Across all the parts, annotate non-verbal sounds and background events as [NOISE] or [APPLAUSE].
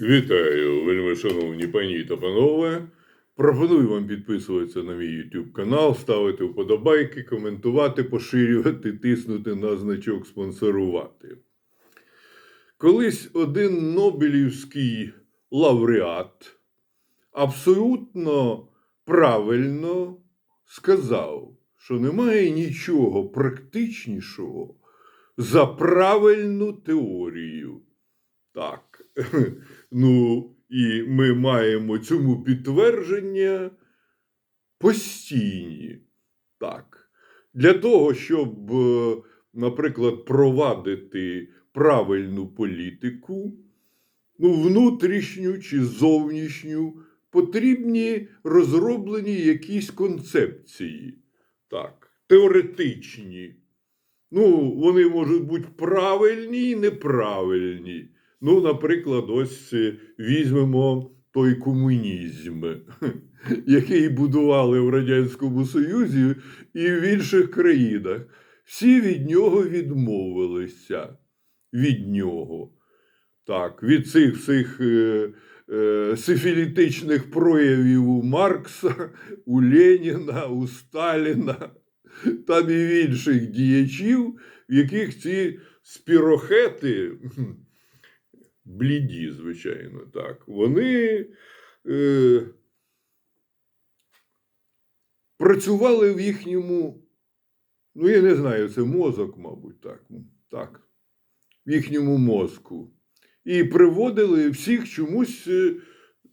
Вітаю, вельми шановні пані та панове. Пропоную вам підписуватися на мій YouTube канал, ставити вподобайки, коментувати, поширювати, тиснути на значок спонсорувати. Колись один Нобелівський лауреат абсолютно правильно сказав, що немає нічого практичнішого за правильну теорію. Так. [LAUGHS] Ну, і ми маємо цьому підтвердження постійні. Так. Для того, щоб, е, наприклад, провадити правильну політику, ну, внутрішню чи зовнішню, потрібні розроблені якісь концепції. Так, теоретичні. Ну, вони можуть бути правильні і неправильні. Ну, наприклад, ось е, візьмемо той комунізм, [LAUGHS] який будували в Радянському Союзі і в інших країнах. Всі від нього відмовилися. Від нього. Так, від цих всіх е, е, сифілітичних проявів у Маркса, у Леніна, у Сталіна, там і в інших діячів, в яких ці спірохети бліді, звичайно, так. Вони е, працювали в їхньому, ну, я не знаю, це мозок, мабуть, так. так в їхньому мозку. І приводили всіх чомусь е,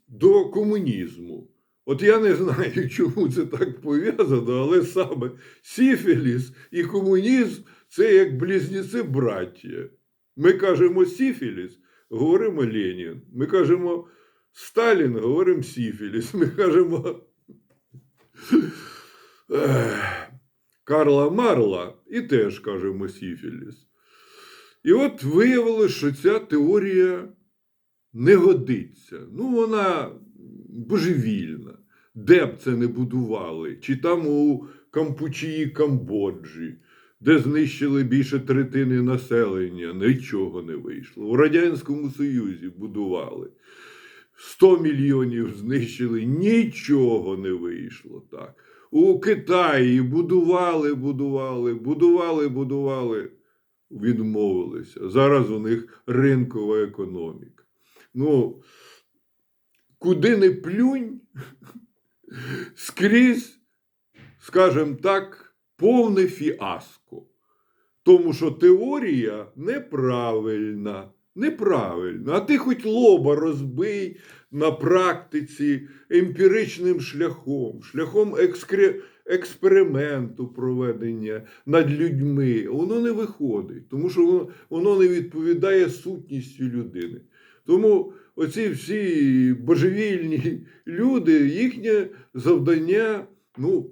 до комунізму. От я не знаю, [LAUGHS] чому це так пов'язано, але саме Сіфіліс і комунізм це як близнюці браття. Ми кажемо Сіфіліс, говоримо Ленін. Ми кажемо Сталін, говоримо Сіфіліс. Ми кажемо Карла Марла і теж кажемо Сіфіліс. І от виявилося, що ця теорія не годиться. Ну, вона божевільна. Де б це не будували, чи там у Кампучії Камбоджі, де знищили більше третини населення, нічого не вийшло. У Радянському Союзі будували. 100 мільйонів знищили, нічого не вийшло. Так. У Китаї будували, будували, будували, будували, відмовилися. Зараз у них ринкова економіка. Ну, куди не плюнь, [LAUGHS] скрізь, скажімо так, повне фіаско. Тому що теорія неправильна. Неправильно. А ти хоч лоба розбий на практиці емпіричним шляхом, шляхом екскре... експерименту проведення над людьми. Воно не виходить, тому що воно, воно не відповідає сутністю людини. Тому оці всі божевільні люди, їхнє завдання ну,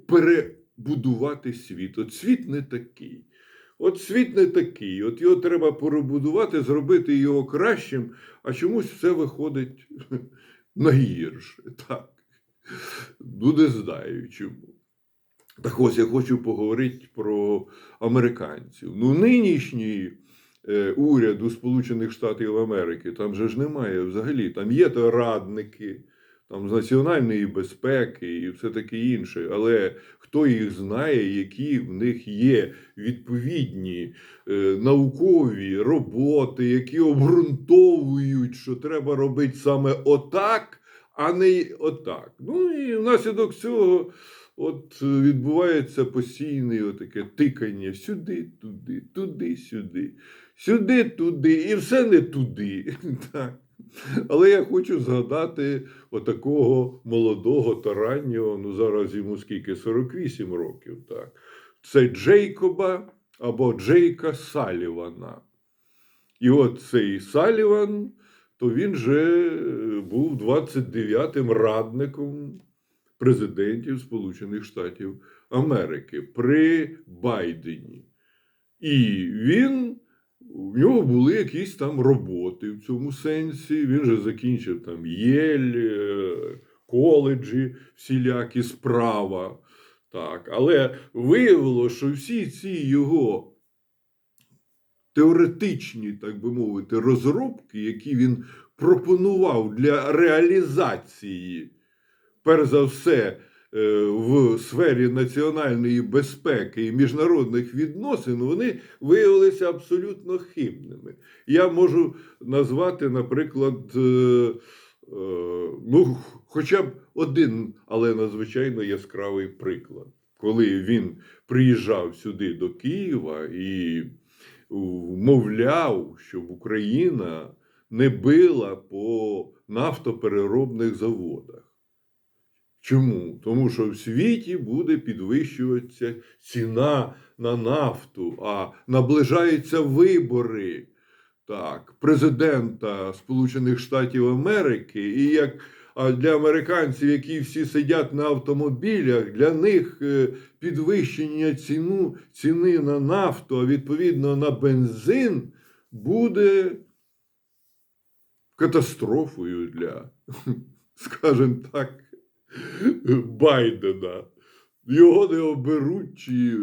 перебудувати світ. От світ не такий. От світ не такий, от його треба перебудувати, зробити його кращим, а чомусь все виходить [LAUGHS] на гірше. Так. Ну, не знаю чому. Так ось я хочу поговорити про американців. Ну, нинішній е, уряд у Сполучених Штатів Америки, там же ж немає взагалі. Там є то радники, там з національної безпеки і все таке інше. Але хто їх знає, які в них є відповідні е, наукові роботи, які обґрунтовують, що треба робити саме отак, а не отак. Ну і внаслідок цього. От відбувається постійне отаке тикання сюди, туди, туди, сюди, сюди, туди, і все не туди. [LAUGHS] Так. Але я хочу згадати отакого молодого та раннього, ну зараз йому скільки 48 років. так. Це Джейкоба або Джейка Салівана. І от цей Саліван, то він же е, був 29-м радником президентів Сполучених Штатів Америки при Байдені. І він, у нього були якісь там роботи в цьому сенсі. Він же закінчив там Єль, е, коледжі, всілякі справа. Так. Але виявилося, що всі ці його теоретичні, так би мовити, розробки, які він пропонував для реалізації, перш за все, в сфері національної безпеки і міжнародних відносин, вони виявилися абсолютно хибними. Я можу назвати, наприклад, е, е, ну, хоча б один, але надзвичайно яскравий приклад. Коли він приїжджав сюди до Києва і вмовляв, щоб Україна не била по нафтопереробних заводах. Чому? Тому що в світі буде підвищуватися ціна на нафту, а наближаються вибори так, президента Сполучених Штатів Америки, і як а для американців, які всі сидять на автомобілях, для них е, підвищення ціну, ціни на нафту, а відповідно на бензин, буде катастрофою для, [LAUGHS] скажімо так, Байдена. Його не оберуть, чи е,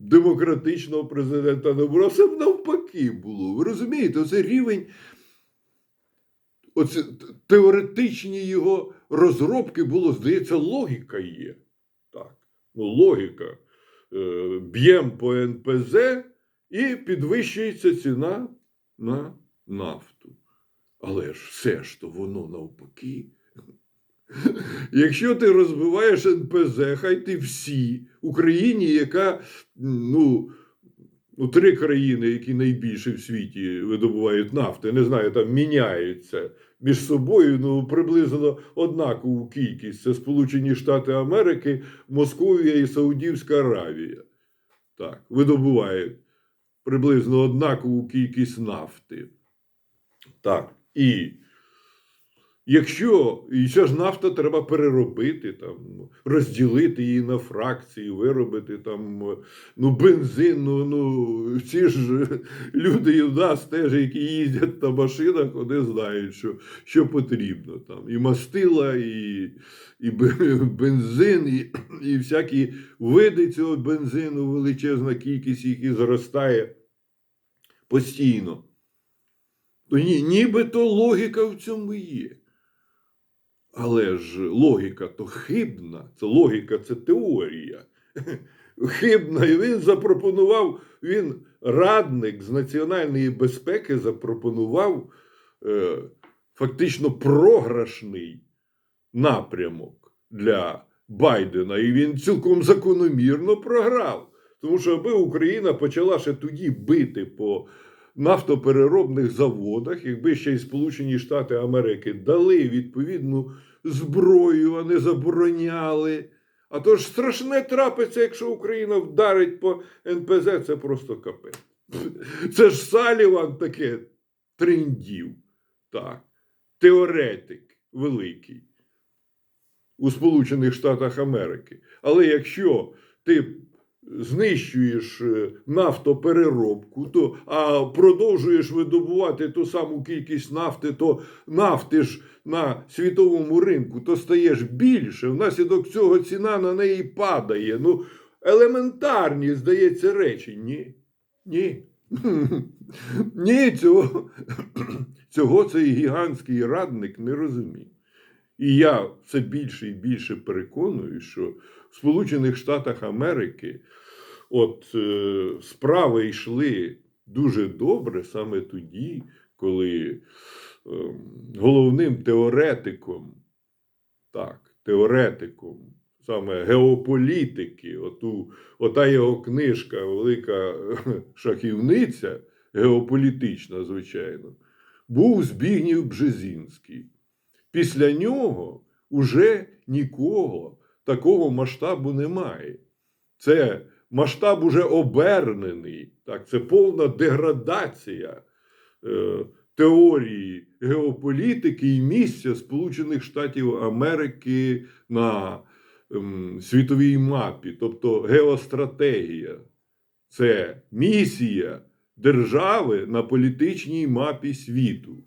демократичного президента не оберуть. Все навпаки було. Ви розумієте, це рівень. Оце теоретичні його розробки було, здається, логіка є. Так, ну, логіка. Е, Б'єм по НПЗ і підвищується ціна на нафту. Але ж все ж то воно навпаки. Якщо ти розбиваєш НПЗ, хай ти всі Україні, яка ну, ну, три країни, які найбільше в світі видобувають нафти, не знаю, там міняються між собою ну, приблизно однакову кількість. Це Сполучені Штати Америки, Московія і Саудівська Аравія. Так, видобувають приблизно однакову кількість нафти. Так. І якщо і ця ж нафта треба переробити, там, розділити її на фракції, виробити там ну, бензин, ну, ну ці ж люди в нас теж, які їздять на машинах, вони знають, що, що потрібно. Там. І мастила, і, і бензин, і, і всякі види цього бензину, величезна кількість їх і зростає постійно. Ні, нібито логіка в цьому є. Але ж логіка то хибна, це логіка, це теорія. Хибна. І він запропонував, він радник з національної безпеки запропонував е, фактично програшний напрямок для Байдена. І він цілком закономірно програв. Тому що аби Україна почала ще тоді бити по нафтопереробних заводах, якби ще й Сполучені Штати Америки дали відповідну зброю, а не забороняли. А то ж страшне трапиться, якщо Україна вдарить по НПЗ, це просто капець. [LAUGHS] Це ж Саліван таке трендів. Так. Теоретик великий у Сполучених Штатах Америки. Але якщо ти знищуєш е, нафтопереробку, то, а продовжуєш видобувати ту саму кількість нафти, то нафти ж на світовому ринку то стаєш більше. Внаслідок цього ціна на неї падає. Ну, елементарні, здається, речі. Ні. Ні. [LAUGHS] Ні, цього, [CLEARS THROAT] цього цей гігантський радник не розуміє. І я все більше і більше переконую, що в Сполучених Штатах Америки от е, справи йшли дуже добре саме тоді, коли е, головним теоретиком, так, теоретиком саме геополітики, оту, ота його книжка, велика [LAUGHS] шахівниця, геополітична, звичайно, був Збігнів Бжезінський. Після нього уже нікого такого масштабу немає. Це масштаб уже обернений. Так, це повна деградація е, теорії геополітики і місця Сполучених Штатів Америки на ем, світовій мапі, тобто геостратегія. Це місія держави на політичній мапі світу.